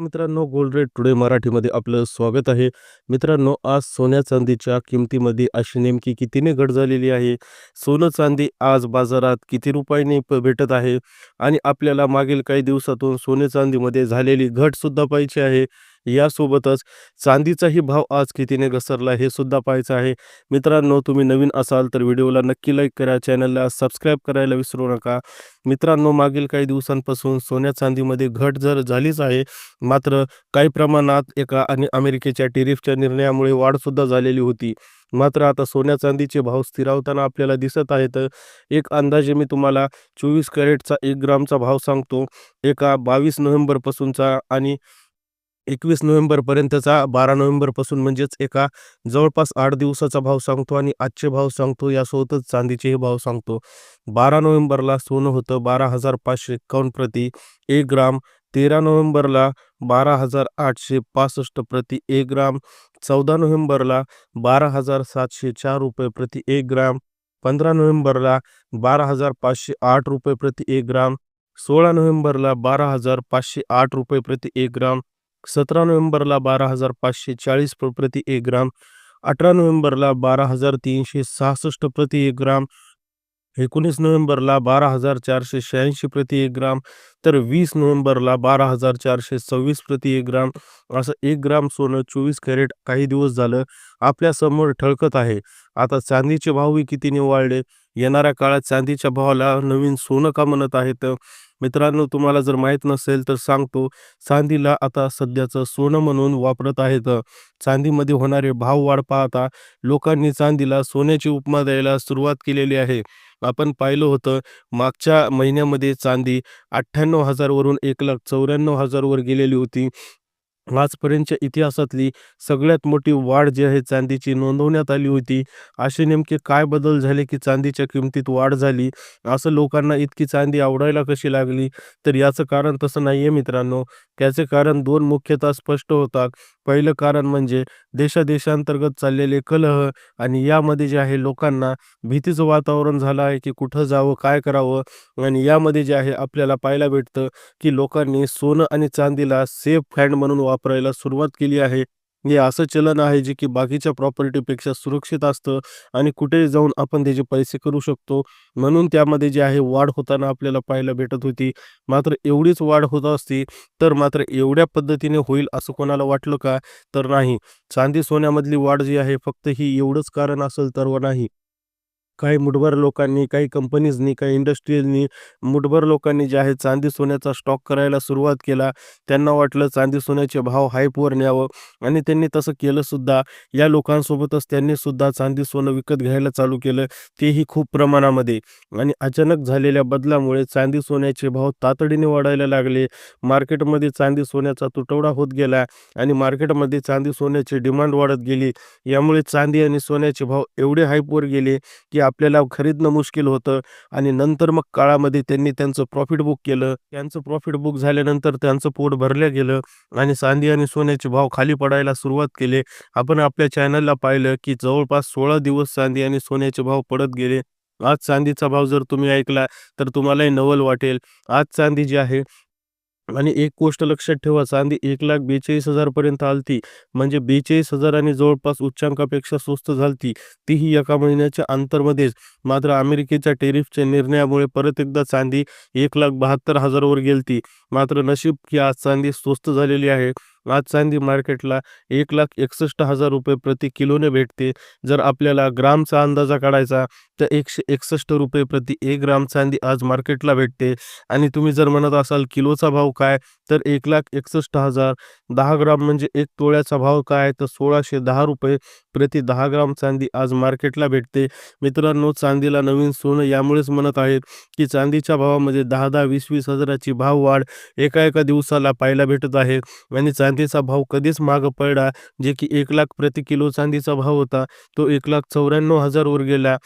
मित्रांनो gold rate today मराठीमध्ये आपलं स्वागत आहे. मित्रांनो आज सोन्या चांदीच्या किमतीमध्ये अशी नेमकी कितीने घट झालेली आहे? सोनं चांदी आज बाजारात किती रुपयाने प भेटत आहे? आणि आपल्याला मागील काही दिवसातून सोने चांदीमध्ये झालेली घट सुद्धा पाहिजे आहे. यासोबतच चांदीचाही भाव आज कितीने घसरला हे सुद्धा पाहायचं आहे. मित्रांनो तुम्ही नवीन असाल तर व्हिडिओला नक्की लाईक करा चॅनलला सबस्क्राईब करायला विसरू नका. मित्रांनो मागील काही दिवसांपासून सोन्या चांदीमध्ये घट जर झालीच आहे मात्र काही प्रमाणात एका आणि अमेरिकेच्या टेरिफच्या निर्णयामुळे वाढसुद्धा झालेली होती. मात्र आता सोन्या चांदीचे भाव स्थिरावताना आपल्याला दिसत आहेत. एक अंदाजे मी तुम्हाला चोवीस कॅरेटचा एक ग्रामचा भाव सांगतो. एका बावीस नोव्हेंबरपासूनचा आणि एकवीस नोव्हेंबरपर्यंतचा बारा नोव्हेंबरपासून म्हणजेच एका जवळपास आठ दिवसाचा भाव सांगतो आणि आजचे भाव सांगतो यासोबतच चांदीचेही भाव सांगतो. बारा नोव्हेंबरला सोनं होतं बारा हजार पाचशे एकावन्न प्रति एक ग्राम. तेरा नोव्हेंबरला बारा हजार आठशे पासष्ट प्रति एक ग्राम. चौदा नोव्हेंबरला बारा हजार सातशे चार रुपये प्रति एक ग्राम. पंधरा नोव्हेंबरला बारा हजार पाचशे आठ रुपये प्रति एक ग्राम. सोळा नोव्हेंबरला बारा हजार पाचशे आठ रुपये प्रति एक ग्राम. सतरा नोव्हेंबरला बारा हजार पाचशे चाळीस प्रति एक ग्राम अठरा नोव्हेंबरला बारा हजार तीनशे सहासष्ट प्रति एक ग्राम एकोणीस नोव्हेंबरला बारा हजार चारशे शहाऐंशी प्रति एक ग्राम तर वीस नोव्हेंबरला बारा हजार चारशे सव्वीस प्रति एक ग्राम असं एक ग्राम सोनं चोवीस कॅरेट काही दिवस झालं आपल्यासमोर ठळकत आहे. आता चांदीचे भावही कितीने वाढले? येणाऱ्या काळात चांदीच्या भावाला नवीन सोनं का म्हणत आहेत? मित्रांनो तुम्हाला जर माहीत नसेल तर सांगतो चांदीला आता सध्याचं सोनं म्हणून वापरत आहेत. चांदीमध्ये होणारे भाव वाढ पाहता लोकांनी चांदीला सोन्याची उपमा द्यायला सुरुवात केलेली आहे. आपण पाहिलं होतं मागच्या महिन्यामध्ये चांदी अठ्ठ्याण्णव हजारवरून एक लाख चौऱ्याण्णव हजारवर गेलेली होती. आजपर्यंतच्या इतिहासातली सगळ्यात मोठी वाढ जी आहे चांदीची नोंदवण्यात आली होती. असे नेमके काय बदल झाले की चांदीच्या किमतीत वाढ झाली? असं लोकांना इतकी चांदी आवडायला कशी लागली? तर याचं कारण तसं नाही आहे मित्रांनो. त्याचे कारण दोन मुख्यतः स्पष्ट होतात. पहिलं कारण म्हणजे देशादेशांतर्गत चाललेले कलह आणि यामध्ये जे आहे लोकांना भीतीचं वातावरण झालं आहे की कुठं जावं काय करावं आणि यामध्ये जे आहे आपल्याला पाहायला भेटतं की लोकांनी सोनं आणि चांदीला सेफ हँड म्हणून वापरायला सुरुवात केली आहे. हे असं चलन आहे जे की बाकीच्या प्रॉपर्टीपेक्षा सुरक्षित असतं आणि कुठेही जाऊन आपण त्याचे पैसे करू शकतो. म्हणून त्यामध्ये जे आहे वाढ होताना आपल्याला पाहायला भेटत होती. मात्र एवढीच वाढ होत असती तर मात्र एवढ्या पद्धतीने होईल असं कोणाला वाटलं का? तर नाही. चांदी सोन्यामधली वाढ जी आहे फक्त ही एवढंच कारण असेल तर व नाही. काही मुठभर लोकांनी काही कंपनीजनी काही इंडस्ट्रीजनी मुठभर लोकांनी जे आहे चांदी सोन्याचा स्टॉक करायला सुरुवात केला. त्यांना वाटलं चांदी सोन्याचे भाव हायपवर न्यावं आणि त्यांनी तसं केलं सुद्धा. या लोकांसोबतच त्यांनी सुद्धा चांदी सोनं विकत घ्यायला चालू केलं. तेही खूप प्रमाणामध्ये आणि अचानक झालेल्या बदलामुळे चांदी सोन्याचे भाव तातडीने वाढायला लागले. मार्केटमध्ये चांदी सोन्याचा तुटवडा होत गेला आणि मार्केटमध्ये चांदी सोन्याची डिमांड वाढत गेली. यामुळे चांदी आणि सोन्याचे भाव एवढे हायपवर गेले की आपल्याला खरीदणं मुश्किल होतं आणि नंतर मग काळामध्ये त्यांनी त्यांचं प्रॉफिट बुक केलं. त्यांचं प्रॉफिट बुक झाल्यानंतर त्यांचं पोट भरलं गेलं आणि चांदी आणि सोन्याचे भाव खाली पडायला सुरुवात केले. आपण आपल्या चॅनलला पाहिलं की जवळपास सोळा दिवस चांदी आणि सोन्याचे भाव पडत गेले. आज चांदीचा भाव जर तुम्ही ऐकला तर तुम्हालाही नवल वाटेल. आज चांदी जी आहे आणि एक गोष्ट लक्षात ठेवा चांदी एक लाख बेचाळीस हजारपर्यंत आलती म्हणजे बेचाळीस हजार आणि जवळपास उच्चांकापेक्षा स्वस्त झालती. तीही एका महिन्याच्या अंतरमध्येच. मात्र अमेरिकेच्या टेरिफच्या निर्णयामुळे परत एकदा चांदी एक लाख बहात्तर हजारवर गेलती. मात्र नशीब की आज चांदी स्वस्त झालेली आहे. आज चांदी मार्केटला एक लाख एकसष्ट हजार रुपये प्रति किलोने भेटते. जर आपल्याला ग्रामचा अंदाजा काढायचा तर एकशे एकसष्ट रुपये प्रति एक ग्राम चांदी आज मार्केटला भेटते. आणि तुम्ही जर म्हणत असाल किलोचा भाव काय तर एक लाख एकसष्ट हजार. दहा ग्राम म्हणजे एक तोळ्याचा भाव काय तर सोळाशे दहा रुपये प्रति दहा ग्राम चांदी आज मार्केटला भेटते. मित्रांनो चांदीला नवीन सोनं यामुळेच म्हणत आहेत की चांदीच्या भावामध्ये दहा दहा वीस वीस हजाराची भाव वाढ एका एका दिवसाला पाहायला भेटत आहे. आणि चांदीचा भाव कधीच माग पडला जे की एक लाख प्रति किलो चांदीचा भाव होता तो एक लाख चौऱ्याण्णव हजारवर गेला.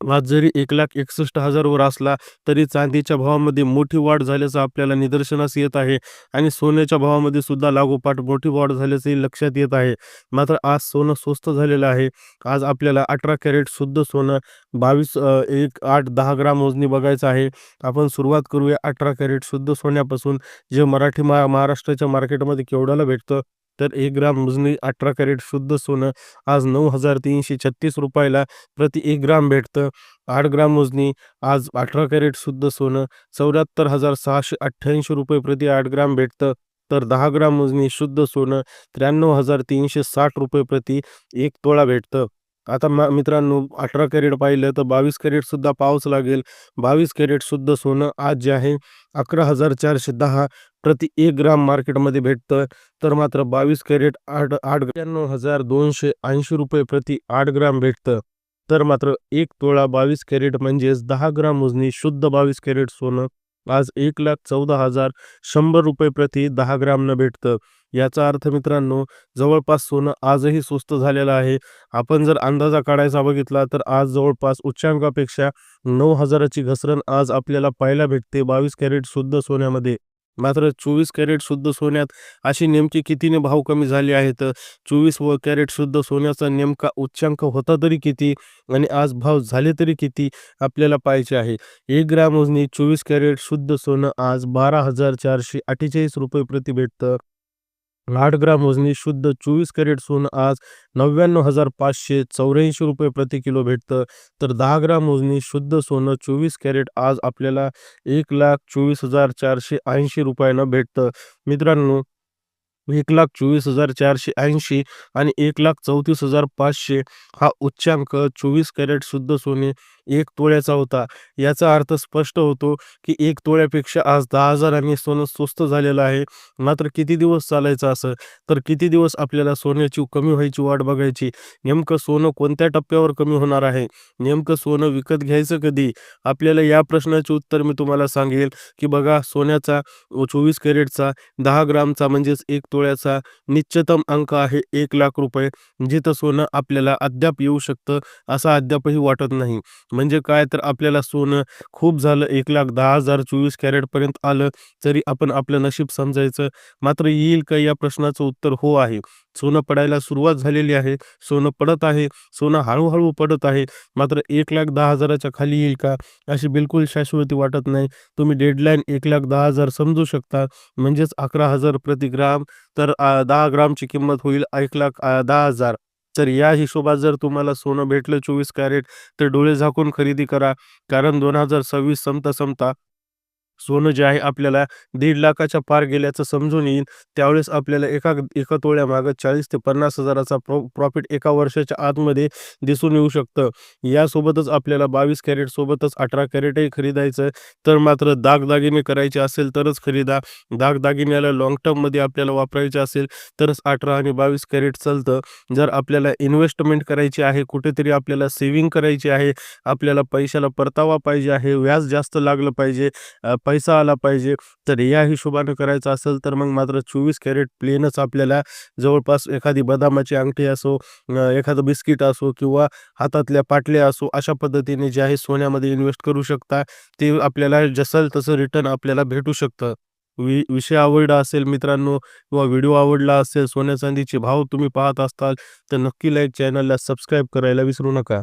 आज जरी एक लाख एकसष्ट हजारवर असला तरी चांदीच्या भावामध्ये मोठी वाढ झाल्याचं आपल्याला निदर्शनास येत आहे आणि सोन्याच्या भावामध्ये सुद्धा लागोपाठ मोठी वाढ झाल्याचंही लक्षात येत आहे. मात्र आज सोनं स्वस्त झालेलं आहे. आज आपल्याला अठरा कॅरेट शुद्ध सोनं बावीस एक आठ दहा ग्राम मोजणी बघायचं आहे. आपण सुरुवात करूया अठरा कॅरेट शुद्ध सोन्यापासून. जे मराठी मा महाराष्ट्राच्या मार्केटमध्ये केवढ्याला भेटतं? तर एक ग्राम वजनी अठरा कॅरेट शुद्ध सोनं आज नऊ हजार तीनशे छत्तीस रुपयाला प्रति एक ग्राम भेटतं. आठ ग्राम वजनी आज अठरा कॅरेट शुद्ध सोनं चौऱ्याहत्तर हजार सहाशे अठ्ठ्याऐंशी रुपये प्रति आठ ग्राम भेटतं. तर दहा ग्राम वजनी शुद्ध सोनं त्र्याण्णव हजार तीनशे साठ रुपये प्रति एक तोळा भेटतं. आता मा मित्रांनो अठरा कॅरेट पाहिलं तर बावीस कॅरेटसुद्धा पाऊस लागेल. बावीस कॅरेटसुद्धा सोनं आज जे आहे अकरा हजार चारशे दहा प्रति एक ग्राम मार्केटमध्ये भेटतं. तर मात्र बावीस कॅरेट आठ आठ त्र्याण्णव हजार दोनशे ऐंशी रुपये प्रति आठ ग्राम भेटतं. तर मात्र एक तोळा बावीस कॅरेट म्हणजेच दहा ग्राम मोजणी शुद्ध बावीस कॅरेट सोनं आज एक लाख चौदा हजार शंभर रुपये प्रति दहा ग्रामनं भेटतं. याचा अर्थ मित्रांनो जवळपास सोनं आजही स्वस्त झालेलं आहे. आपण जर अंदाजा काढायचा बघितला तर आज जवळपास उच्चांकापेक्षा नऊ हजाराची घसरण आज आपल्याला पाहायला भेटते. बावीस कॅरेट शुद्ध सोन्यामध्ये. मात्र चोवीस कॅरेट शुद्ध सोन्यात अशी नेमकी कितीने भाव कमी झाले आहेत? चोवीस व कॅरेट शुद्ध सोन्याचा नेमका उच्चांक होता तरी किती? आणि आज भाव झाले तरी किती? आपल्याला पाहिजे आहे. एक ग्रॅम वजनी चोवीस कॅरेट शुद्ध सोनं आज बारा हजार चारशे अठ्ठेचाळीस रुपये प्रति भेटतं आठ ग्राम वजनी शुद्ध चोवीस कॅरेट सोनं आज नव्याण्णव हजार पाचशे चौऱ्याऐंशी रुपये प्रति किलो भेटतं. तर दहा ग्राम वजनी शुद्ध सोनं चोवीस कॅरेट आज आपल्याला एक लाख चोवीस हजार चारशे ऐंशी रुपयानं भेटतं. मित्रांनो एक लाख चोवीस हजार चारशे ऐंशी आणि एक लाख चौतीस हजार पाचशे हा उच्चांक चोवीस कॅरेट शुद्ध सोने एक तोळ्याचा होता. याचा अर्थ स्पष्ट होतो की एक तोळ्यापेक्षा आज दहा हजारांनी सोनं स्वस्त झालेलं आहे. मात्र किती दिवस चालायचं असं? तर किती दिवस आपल्याला सोन्याची कमी व्हायची वाट बघायची? नेमकं सोनं कोणत्या टप्प्यावर कमी होणार आहे? नेमकं सोनं विकत घ्यायचं कधी? आपल्याला या प्रश्नाचे उत्तर मी तुम्हाला सांगेल की बघा सोन्याचा चोवीस कॅरेटचा दहा ग्रामचा म्हणजेच एक तोळ्याचा निश्चितम अंक आहे एक लाख रुपये. जिथं सोनं आपल्याला अद्याप येऊ शकतं असं अद्यापही वाटत नाही. म्हणजे काय? तर आपल्याला सोनं खूप झालं एक लाख दहा हजार चोवीस कॅरेटपर्यंत आलं तरी आपण आपलं नशीब समजायचं. मात्र येईल का या प्रश्नाचं उत्तर हो आहे. सोनं पडायला सुरुवात झालेली आहे. सोनं पडत आहे. सोनं हळूहळू पडत आहे. मात्र एक लाख दहा हजाराच्या खाली येईल का? अशी बिलकुल शाश्वती वाटत नाही. तुम्ही डेडलाईन एक लाख दहा हजार समजू शकता. म्हणजेच अकरा हजार प्रति ग्राम तर दहा ग्रामची किंमत होईल एक लाख दहा हजार. तर या हिशोबात जर तुम्हाला सोनं भेटलं चोवीस कॅरेट तर डोळे झाकून खरेदी करा. कारण दोन हजार सव्वीस संपता संपता सोनं जे आहे आपल्याला दीड लाखाच्या पार गेल्याचं समजून येईल त्यावेळेस आपल्याला एका एका तोळ्यामागं चाळीस ते पन्नास हजाराचा प्रॉ प्रॉफिट एका वर्षाच्या आतमध्ये दिसून येऊ शकतं. यासोबतच आपल्याला बावीस कॅरेट सोबतच अठरा कॅरेटही खरीदायचं. तर मात्र दागदागिने करायचे असेल तरच खरीदा. दागदागिन्याला लाँग टर्ममध्ये आपल्याला वापरायचे असेल तरच अठरा आणि बावीस कॅरेट चालतं. जर आपल्याला इन्व्हेस्टमेंट करायची आहे कुठेतरी आपल्याला सेव्हिंग करायची आहे आपल्याला पैशाला परतावा पाहिजे आहे व्याज जास्त लागलं पाहिजे पैसा आला पाहिजे. तर या हिशोबानं करायचं असेल तर मग मात्र चोवीस कॅरेट प्लेनच आपल्याला जवळपास एखादी बदामाची अंगठी असो एखादं बिस्किट असो किंवा हातातल्या पाटल्या असो अशा पद्धतीने जे आहे सोन्यामध्ये इन्व्हेस्ट करू शकता. ते आपल्याला जसं तसं रिटर्न आपल्याला भेटू शकतं. वि विषय आवडला असेल मित्रांनो किंवा व्हिडिओ आवडला असेल सोन्या चांदीचे भाव तुम्ही पाहत असताल तर नक्की लाईक चॅनलला सबस्क्राईब करायला विसरू नका.